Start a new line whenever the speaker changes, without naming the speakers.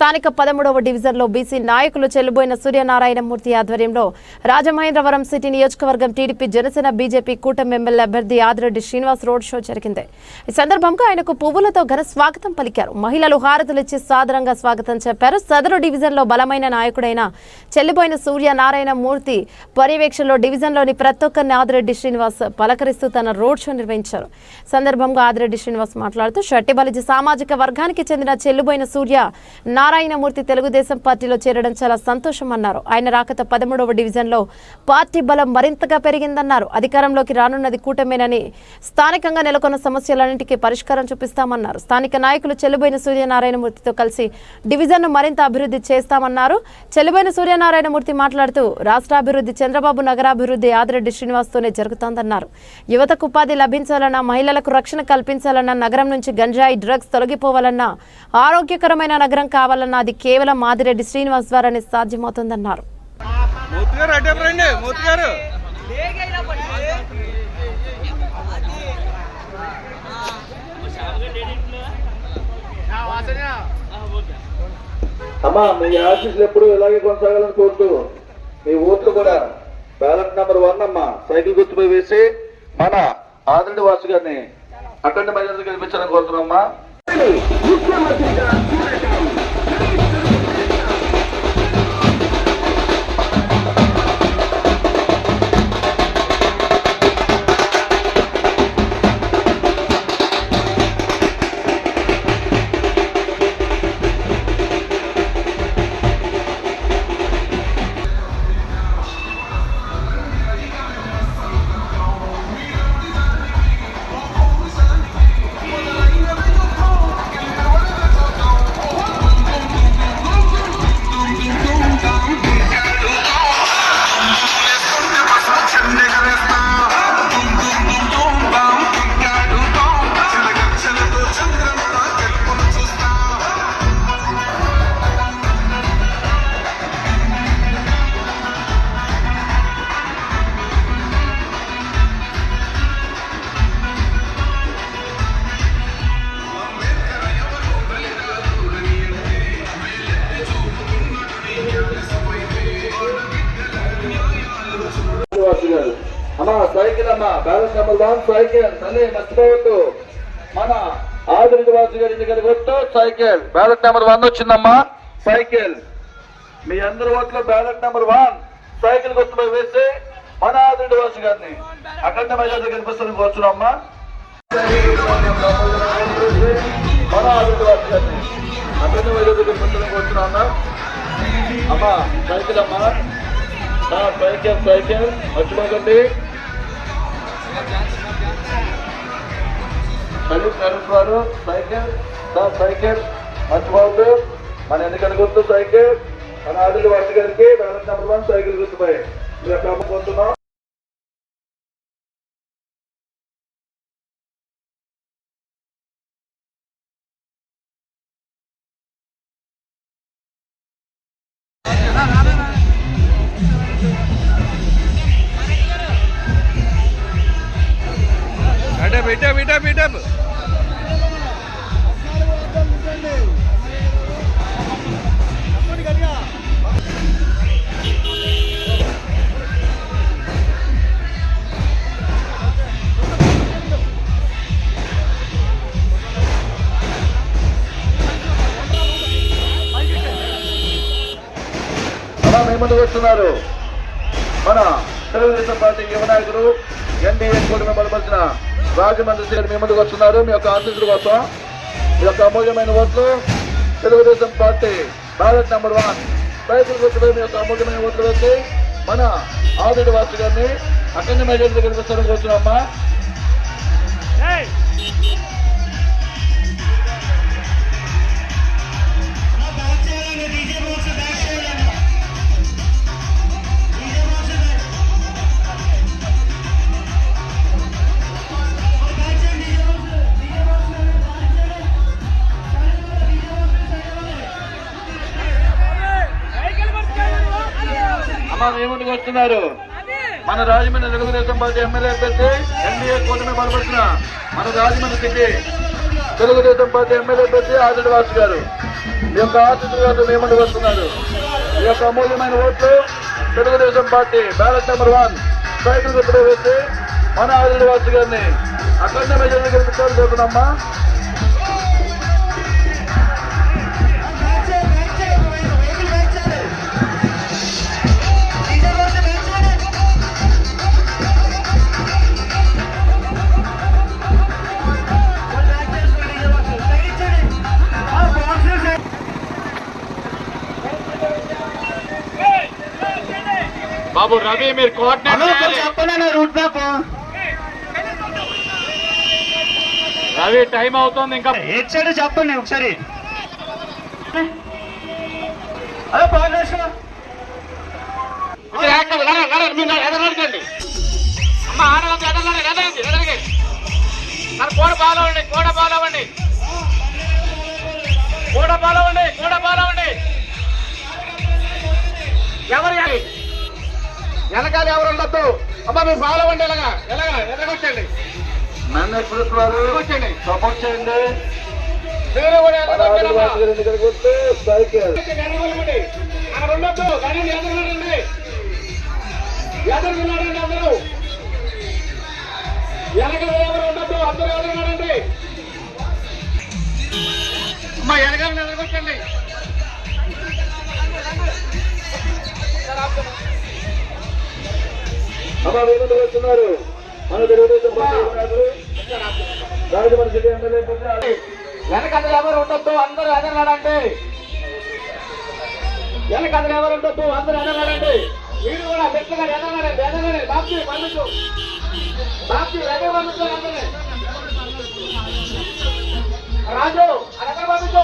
స్థానిక పదమూడవ డివిజన్లో బీసీ నాయకులు చెల్లుబోయిన సూర్యనారాయణమూర్తి ఆధ్వర్యంలో రాజమహేంద్రవరం సిటీ నియోజకవర్గం టీడీపీ జనసేన బీజేపీ కూటమి ఎమ్మెల్యే అభ్యర్థి ఆదిరెడ్డి శ్రీనివాస్ రోడ్ షో జరిగింది. ఈ సందర్భంగా ఆయనకు పువ్వులతో ఘన స్వాగతం పలికారు. మహిళలు హారతులు ఇచ్చి సాదరంగా స్వాగతం చెప్పారు. సదరు డివిజన్లో బలమైన నాయకుడైన చెల్లిపోయిన సూర్యనారాయణమూర్తి పర్యవేక్షణలో డివిజన్లోని ప్రతి ఒక్కరిని ఆదిరెడ్డి శ్రీనివాస్ పలకరిస్తూ తన రోడ్ షో నిర్వహించారు. సందర్భంగా ఆదిరెడ్డి శ్రీనివాస్ మాట్లాడుతూ షట్టిబలిజీ సామాజిక వర్గానికి చెందిన చెల్లుబోయిన సూర్య నారాయణమూర్తి తెలుగుదేశం పార్టీలో చేరడం చాలా సంతోషం అన్నారు ఆయన రాకతో పదమూడవ డివిజన్లో పార్టీ బలం మరింతగా పెరిగిందన్నారు. అధికారంలోకి రానున్నది కూటమేనని స్థానికంగా నెలకొన్న సమస్యలన్నింటికీ పరిష్కారం చూపిస్తామన్నారు. స్థానిక నాయకులు చెల్లుబోయిన సూర్యనారాయణమూర్తితో కలిసి డివిజన్ను మరింత అభివృద్ధి చేస్తామన్నారు. చెల్లుబోయిన సూర్యనారాయణమూర్తి మాట్లాడుతూ రాష్ట్రాభివృద్ధి చంద్రబాబు నగరాభివృద్ధి ఆదిరెడ్డి శ్రీనివాస్తోనే జరుగుతోందన్నారు. యువతకు ఉపాధి లభించాలన్నా మహిళలకు రక్షణ కల్పించాలన్నా నగరం నుంచి గంజాయి డ్రగ్స్ తొలగిపోవాలన్నా ఆరోగ్యకరమైన నగరం కావాలన్నా అది కేవలం మాదిరెడ్డి శ్రీనివాస్ ద్వారానే సాధ్యమవుతుందన్నారు.
అమ్మా మీ ఆశీస్సులు ఎప్పుడు ఇలాగే కొనసాగాలని కోరుతూ మీ ఓట్లు కూడా బ్యాలెట్ నెంబర్ వన్ అమ్మా సైకిల్ గుర్తుపై వేసి మన ఆదిరెడ్డి వాసు గారిని అఖండ మర్యాద కల్పించాలని కోరుతున్నామ్మా అమ్మా సైకిల్ అమ్మా బ్యాలెట్ నెంబర్ వన్ సైకిల్ తల్లి మర్చిపోవద్దు. మన ఆదిరెడ్డి వాసు గారి ఇంటికి కొట్టు సైకిల్. బ్యాలెట్ నెంబర్ వన్ వచ్చిందమ్మా సైకిల్. మీ అందరి ఓట్లో బ్యాలెట్ నెంబర్ వన్ సైకిల్ గుర్తుపై వేసి మన ఆదిరెడ్డి వాసు గారిని అఖండ మర్యాద కనిపిస్తుంది కూర్చున్నామ్మా మన ఆదిరెడ్డి వాసు గారిని అఖండ వైజాగ్ పుస్తకం కోరుచున్నా అమ్మా సైకిల్ అమ్మా సైకిల్ సైకిల్. మర్చిపోకండి. సైకిల్ సర్వీస్ వారు సైకిల్ దా సైకిల్ మర్చిపోవద్దు మన ఎన్నికల గుర్తు సైకిల్ మన ఆదిలు వాటి గారికి బ్యాలెన్స్ నెంబర్ వన్ సైకిల్ గుర్తుపై. మీరు అక్కడ అమ్ముకుంటున్నాం
బిటా బిటా బిటా
అలా మీ ముందుకు వస్తున్నారు మన తెలుగుదేశం పార్టీ యువ నాయకులు ఎన్డీఏ కూటమి బలపరిచిన రాజమండ్రి శ్రీ మీ ముందుకు వస్తున్నారు? మీ యొక్క ఆశీస్సుల కోసం మీ యొక్క అమూల్యమైన ఓట్లు Telugu Desam party Bharat number one. రైతుల గుర్తుపై మీ యొక్క అమూల్యమైన ఓట్లు వేసి మన ఆదిడి వాసు గారిని అఖండ మెజార్టీ గెలిపిస్తారని కోరుతున్నామ్మా మన మీ వస్తున్నారు మన రాజమండ్రి తెలుగుదేశం పార్టీ ఎమ్మెల్యే అభ్యర్థి ఎన్డీఏ కూటమి బలపరిచిన మన Rajahmundry city Telugu Desam party MLA అభ్యర్థి ఆదిడి వాసు గారు. ఈ యొక్క ఆశీర్వాదం మీ వస్తున్నారు ఈ యొక్క అమూల్యమైన ఓట్లు Telugu Desam party ballot number one cycle గుర్తులో వేసి మన ఆదివాసి గారిని అఖండ మెజార్టీ గెలిపించాలని కోరుతున్నామ్మా
బాబు రవి మీరు కోఆర్డినేట్
చెప్పండి రూట్ మ్యాప్.
రవి టైం అవుతుంది ఇంకా.
సైడ్ చెప్పండి ఒకసారి. అదే
అమ్మ కోడ పాలవండి కోడ పాలవండి కోడ పాలవండి కోడ పాలవండి ఎవరు వెనకాల ఎవరు ఉండొద్దు. అమ్మ మీరు పాలవండి ఎలాగా ఎలాగా ఎదగొచ్చండి
నన్ను ఎక్స్ప్రెస్ వారు
ఎదగొచ్చండి
సపోర్ట్ చేయండి
మీరు కూడా
సైకిల్.
అక్కడ ఉండొద్దు. కానీ అందరూ. వెనకాల ఎవరు ఉండొద్దు. అందరూ అమ్మా
అమ్మ మీ ముందు వస్తున్నారు. మన తెలుగుదేశం పార్టీ నాయకులు రాజమండ్రి సిటీ ఎమ్మెల్యే
వెనకదలు ఎవరు ఉండొద్దు అందరూ ఎదగలండి వెనకదలు ఎవరు ఉండొద్దు అందరూ ఎదగలండి మీరు కూడా గట్టిగా ఎదగలండి ఎదగండి బాప్తి పండించు బాప్తి వెనక పండించు అందరినీ. రాజు అక్కడ పంపించు.